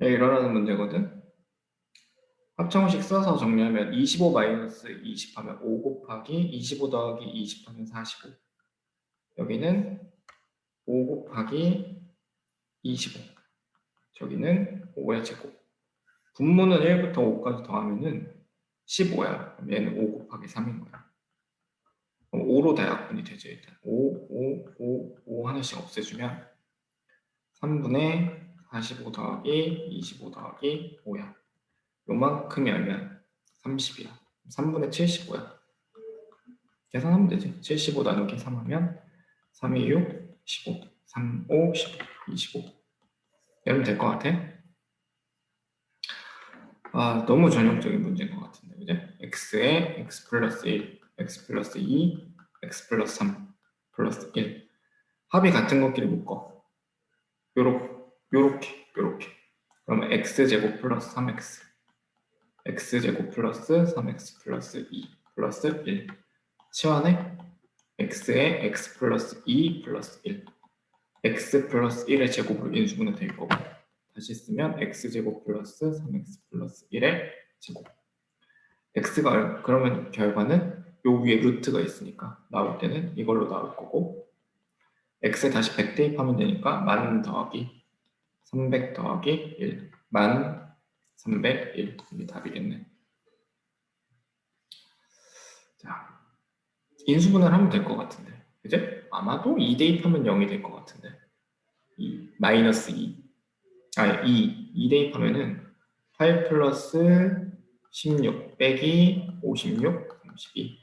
여기 일어나는 문제거든. 합정식 써서 정리하면 25 마이너스 20 하면 5 곱하기 25 더하기 20 하면 45. 여기는 5 곱하기 25. 저기는 5의 제곱. 분모는 1부터 5까지 더하면은 15야. 그럼 얘는 5 곱하기 3인 거야. 그럼 5로 대약분이 되죠, 일단. 5, 5, 5, 5 하나씩 없애주면 3분의 45 더하기 25 더하기 5야. 요만큼이 알면 30이야. 3분의 75야. 계산하면 되지. 75 나누기 3 하면 3, 2, 6, 15. 3, 5, 15, 25. 이러면 될 것 같아. 아, 너무 전형적인 문제인 것 같은데, 그죠? x에 x 플러스 1, x 플러스 2, x 플러스 3, 플러스 1. 합이 같은 것끼리 묶어. 요렇게, 요렇게, 요렇게. 그러면 x제곱 플러스 3x. x제곱 플러스 3x 플러스 2 플러스 1. 치환해 x에 x 플러스 2 플러스 1. x 플러스 1의 제곱으로 인수분해 될 거고. 다시 쓰면 x제곱 플러스 3x 플러스 1의 제곱. x가 얼- 그러면 결과는 요 위에 루트가 있으니까 나올 때는 이걸로 나올 거고 x에 다시 100 대입하면 되니까 만 더하기 300 더하기 1. 만 301. 이게 답이겠네. 자, 인수분해를 하면 될 것 같은데. 그제? 아마도 2 대입하면 0이 될 것 같은데. 2, 마이너스 2. 아, 2. 2 대입하면은 8 플러스 16 빼기 56, 32.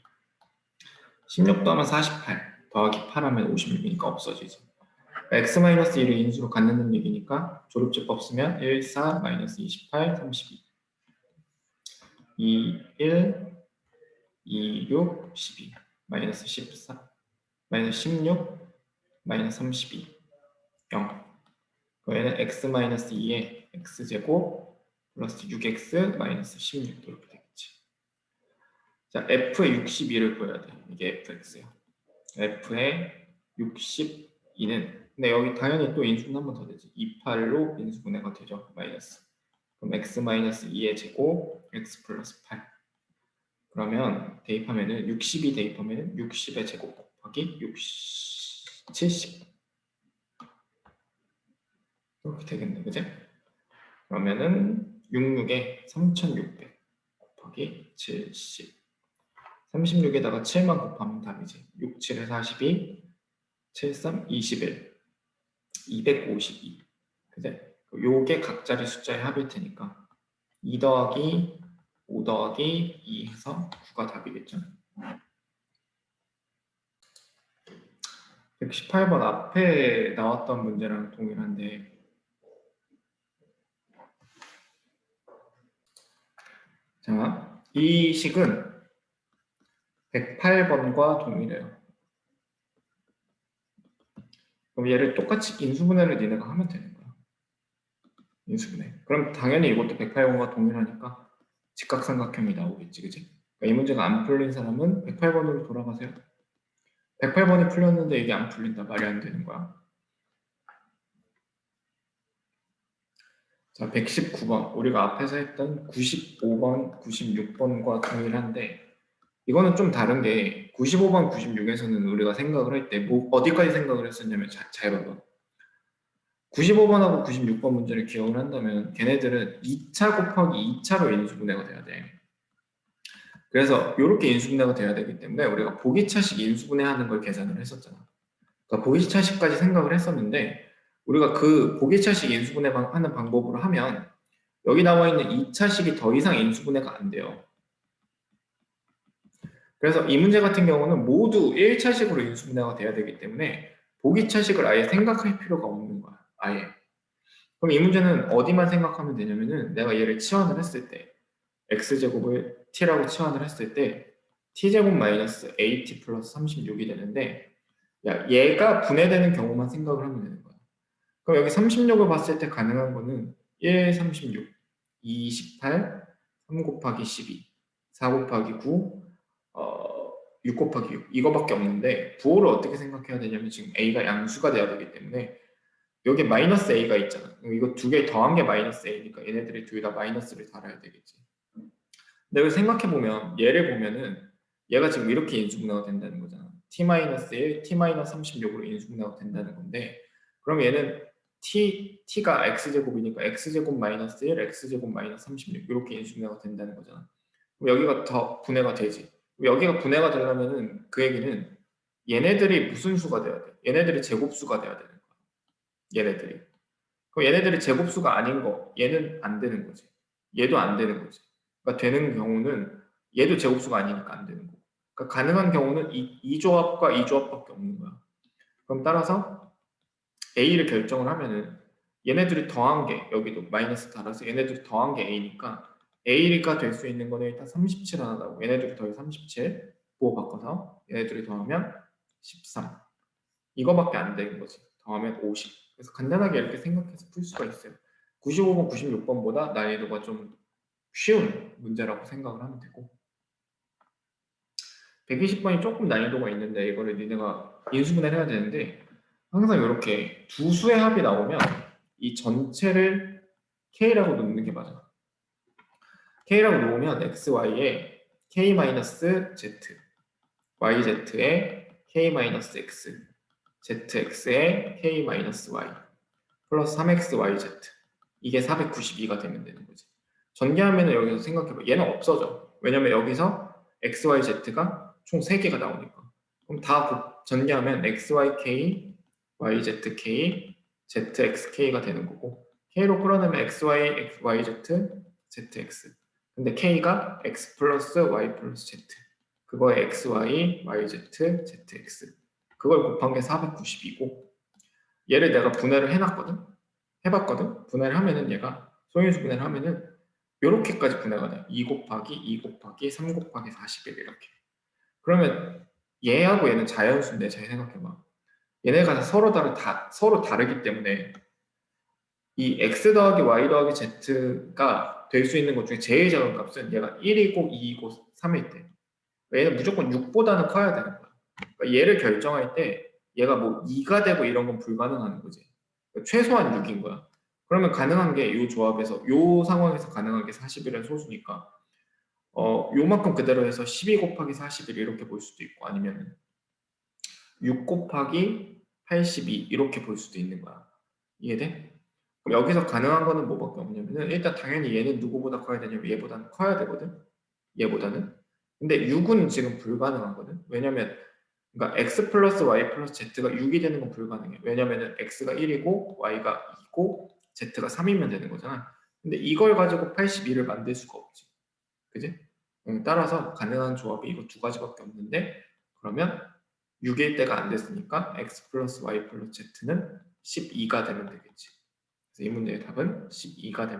16 더하면 48. 더하기 8 하면 56이니까 없어지지. X-1을 인수로 갖는 얘기니까 조립제법 쓰면 1, 4, 마이너스 28, 32 2, 1, 2, 6, 12 마이너스 14 마이너스 16 마이너스 32 0 그에는 x-2에 x제곱 플러스 6x 마이너스 16 이렇게 되겠지. 자 f의 62를 구해야 돼. 이게 fx야 f의 62는 근데 여기 당연히 또 인수분 한번 더 되지. 28로 인수분해가 되죠. 마이너스. 그럼 x 마이너스 2의 제곱 x 플러스 8. 그러면 대입하면은 62 대입하면은 60의 제곱 곱하기 60, 70. 이렇게 되겠네, 그지? 그러면은 66에 3600 곱하기 70. 36에다가 7만 곱하면 답이지. 6, 7에 42, 7, 3, 21. 252. 그제? 요게 각자리 숫자의 합일 테니까 2 더하기 5 더하기 2 해서 9가 답이겠죠. 118번 앞에 나왔던 문제랑 동일한데 자, 이 식은 108번과 동일해요. 그럼 얘를 똑같이 인수분해를 니네가 하면 되는 거야. 인수분해. 그럼 당연히 이것도 108번과 동일하니까 직각삼각형이 나오겠지, 그지? 그러니까 이 문제가 안 풀린 사람은 108번으로 돌아가세요. 108번이 풀렸는데 이게 안 풀린다. 말이 안 되는 거야. 자, 119번. 우리가 앞에서 했던 95번, 96번과 동일한데 이거는 좀 다른 게 95번, 96에서는 우리가 생각을 할 때 뭐 어디까지 생각을 했었냐면 자, 잘 봐봐. 95번하고 96번 문제를 기억을 한다면 걔네들은 2차 곱하기 2차로 인수분해가 돼야 돼. 그래서 이렇게 인수분해가 돼야 되기 때문에 우리가 보기차식 인수분해하는 걸 계산을 했었잖아. 그러니까 보기차식까지 생각을 했었는데 우리가 그 보기차식 인수분해하는 방법으로 하면 여기 나와 있는 2차식이 더 이상 인수분해가 안 돼요. 그래서 이 문제 같은 경우는 모두 1차식으로 인수분해가 돼야 되기 때문에 보기차식을 아예 생각할 필요가 없는 거야. 아예. 그럼 이 문제는 어디만 생각하면 되냐면은 내가 얘를 치환을 했을 때 x제곱을 t라고 치환을 했을 때 t제곱 마이너스 at 플러스 36이 되는데 야 얘가 분해되는 경우만 생각을 하면 되는 거야. 그럼 여기 36을 봤을 때 가능한 거는 1, 36, 2, 18, 3 곱하기 12, 4 곱하기 9, 어, 6 곱하기 6 이거밖에 없는데 부호를 어떻게 생각해야 되냐면 지금 a가 양수가 돼야 되기 때문에 여기 마이너스 a가 있잖아. 이거 두 개 더한 게 마이너스 a니까 얘네들이 둘 다 마이너스를 달아야 되겠지. 근데 여기 생각해 보면 얘를 보면은 얘가 지금 이렇게 인수분해가 된다는 거잖아. t-1, t-36으로 인수분해가 된다는 건데 그럼 얘는 t t가 x 제곱이니까 x 제곱 마이너스 1, x 제곱 마이너스 36 이렇게 인수분해가 된다는 거잖아. 그럼 여기가 더 분해가 되지. 여기가 분해가 되려면은 그 얘기는 얘네들이 무슨 수가 돼야 돼? 얘네들이 제곱수가 돼야 되는 거야. 얘네들이. 그럼 얘네들이 제곱수가 아닌 거, 얘는 안 되는 거지. 얘도 안 되는 거지. 그러니까 되는 경우는 얘도 제곱수가 아니니까 안 되는 거고. 그러니까 가능한 경우는 이, 이 조합과 이 조합밖에 없는 거야. 그럼 따라서 A를 결정을 하면은 얘네들이 더한 게 여기도 마이너스 달아서 얘네들이 더한 게 A니까 A가 될 수 있는 거는 일단 37 하나 나오고. 얘네들이 더해 37 보호 바꿔서 얘네들이 더하면 13 이거밖에 안 되는 거지. 더하면 50 그래서 간단하게 이렇게 생각해서 풀 수가 있어요. 95번 96번보다 난이도가 좀 쉬운 문제라고 생각을 하면 되고. 120번이 조금 난이도가 있는데 이거를 니네가 인수분해를 해야 되는데 항상 이렇게 두 수의 합이 나오면 이 전체를 k라고 놓는 게 맞아. K라고 놓으면 x, y에 k-z, yz에 k-x, zx에 k-y 플러스 3x, yz 이게 492가 되면 되는 거지. 전개하면 여기서 생각해봐. 얘는 없어져. 왜냐면 여기서 x, y, z가 총 3개가 나오니까. 그럼 다 곱- 전개하면 x, y, k, y, z, k, z, x, k가 되는 거고 k로 끌어내면 x, y, x, y, z, z, x. 근데 k가 x 플러스 y 플러스 z. 그거에 x, y, y, z, z, x. 그걸 곱한 게 492고 얘를 내가 분해를 해놨거든. 해봤거든. 분해를 하면은 얘가 소인수 분해를 하면은 요렇게까지 분해가 돼. 2 곱하기 2 곱하기 3 곱하기 41 이렇게. 그러면 얘하고 얘는 자연수인데 잘 생각해봐. 얘네가 서로 다르 다 서로 다르기 때문에 이 x 더하기 y 더하기 z가 될 수 있는 것 중에 제일 작은 값은 얘가 1이고 2이고 3일 때. 얘는 무조건 6보다는 커야 되는 거야. 그러니까 얘를 결정할 때 얘가 뭐 2가 되고 이런 건 불가능한 거지. 그러니까 최소한 6인 거야. 그러면 가능한 게 이 조합에서 이 상황에서 가능한 게 41은 소수니까 어 요만큼 그대로 해서 12 곱하기 41 이렇게 볼 수도 있고 아니면 6 곱하기 82 이렇게 볼 수도 있는 거야. 이해돼? 그럼 여기서 가능한 거는 뭐밖에 없냐면은 일단 당연히 얘는 누구보다 커야 되냐면 얘보다는 커야 되거든. 얘보다는. 근데 6은 지금 불가능하거든. 왜냐면 그러니까 x 플러스 y 플러스 z가 6이 되는 건 불가능해. 왜냐면은 x가 1이고 y가 2고 z가 3이면 되는 거잖아. 근데 이걸 가지고 82를 만들 수가 없지. 그지? 음, 따라서 가능한 조합이 이거 두 가지밖에 없는데 그러면 6일 때가 안 됐으니까 x 플러스 y 플러스 z는 12가 되면 되겠지. 그래서 이 문제의 답은 12가 됩니다.